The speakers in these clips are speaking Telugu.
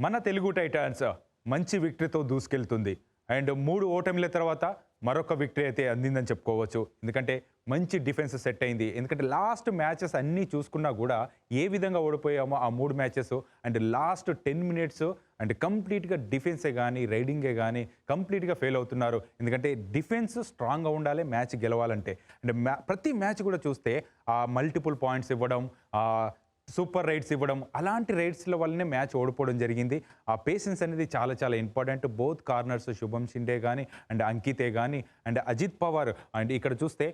మన తెలుగు టైటాన్స్ మంచి విక్టరీతో దూసుకెళ్తుంది. అండ్ మూడు ఓటమిల తర్వాత మరొక విక్టరీ అయితే అందిందని చెప్పుకోవచ్చు. ఎందుకంటే మంచి డిఫెన్స్ సెట్ అయింది. ఎందుకంటే లాస్ట్ మ్యాచెస్ అన్నీ చూసుకున్నా కూడా ఏ విధంగా ఓడిపోయామో ఆ మూడు matches and last ten minutes and కంప్లీట్గా డిఫెన్సే కానీ రైడింగే కానీ కంప్లీట్గా ఫెయిల్ అవుతున్నారు. ఎందుకంటే డిఫెన్స్ స్ట్రాంగ్గా ఉండాలి మ్యాచ్ గెలవాలంటే. అండ్ మ్యా ప్రతి మ్యాచ్ కూడా చూస్తే ఆ మల్టిపుల్ పాయింట్స్ ఇవ్వడం సూపర్ రైడ్స్ ఇవ్వడం అలాంటి రైడ్స్ల వల్లనే మ్యాచ్ ఓడిపోవడం జరిగింది. ఆ పేషెన్స్ అనేది చాలా చాలా ఇంపార్టెంట్. బోత్ కార్నర్స్ శుభం షిండే కానీ అండ్ అంకితే కానీ అండ్ అజిత్ పవార్ అండ్ ఇక్కడ చూస్తే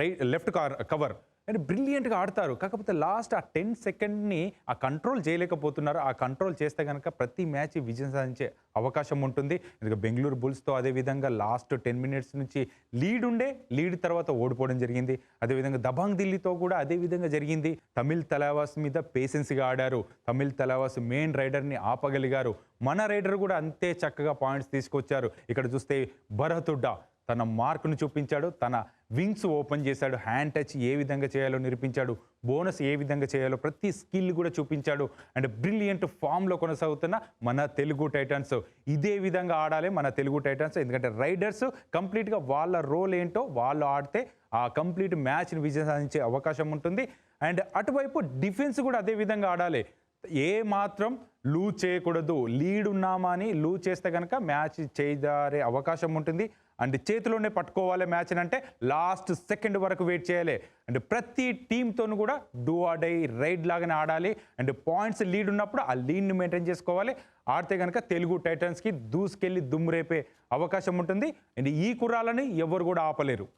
రైట్ లెఫ్ట్ కార్ కవర్ కానీ బ్రిలియంట్గా ఆడతారు. కాకపోతే లాస్ట్ ఆ టెన్ సెకండ్ని ఆ కంట్రోల్ చేయలేకపోతున్నారు. ఆ కంట్రోల్ చేస్తే కనుక ప్రతి మ్యాచ్ విజయం సాధించే అవకాశం ఉంటుంది. ఎందుకంటే బెంగళూరు బుల్స్తో అదేవిధంగా లాస్ట్ టెన్ మినిట్స్ నుంచి లీడ్ ఉండే లీడ్ తర్వాత ఓడిపోవడం జరిగింది. అదేవిధంగా దబాంగ్ ఢిల్లీతో కూడా అదే విధంగా జరిగింది. తమిళ్ తలావాస్ మీద పేషెన్స్గా ఆడారు. తమిళ్ తలావాస్ మెయిన్ రైడర్ని ఆపగలిగారు. మన రైడర్ కూడా అంతే చక్కగా పాయింట్స్ తీసుకొచ్చారు. ఇక్కడ చూస్తే భరతుడ్డా తన మార్కును చూపించాడు తన వింగ్స్ ఓపెన్ చేశాడు హ్యాండ్ టచ్ ఏ విధంగా చేయాలో నిరూపించాడు బోనస్ ఏ విధంగా చేయాలో ప్రతి స్కిల్ కూడా చూపించాడు. అండ్ బ్రిలియంట్ ఫామ్లో కొనసాగుతున్న మన తెలుగు టైటన్స్. ఇదే విధంగా ఆడాలి మన తెలుగు టైటన్స్. ఎందుకంటే రైడర్స్ కంప్లీట్గా వాళ్ళ రోల్ ఏంటో వాళ్ళు ఆడితే ఆ కంప్లీట్ మ్యాచ్ని విజయం సాధించే అవకాశం ఉంటుంది. అండ్ అటువైపు డిఫెన్స్ కూడా అదే విధంగా ఆడాలి. ఏ మాత్రం లూజ్ చేయకూడదు. లీడ్ ఉన్నామా అని లూజ్ చేస్తే కనుక మ్యాచ్ చేయదారే అవకాశం ఉంటుంది. అండ్ చేతిలోనే పట్టుకోవాలి మ్యాచ్ అంటే లాస్ట్ సెకండ్ వరకు వెయిట్ చేయాలి. అండ్ ప్రతి టీంతోనూ కూడా డూ ఆడై డై రైడ్ లాగానే ఆడాలి. అండ్ పాయింట్స్ లీడ్ ఉన్నప్పుడు ఆ లీడ్ని మెయింటైన్ చేసుకోవాలి. ఆడితే కనుక తెలుగు టైటన్స్కి దూసుకెళ్ళి దుమ్మురేపే అవకాశం ఉంటుంది. అండ్ ఈ కుర్రాలని ఎవరు కూడా ఆపలేరు.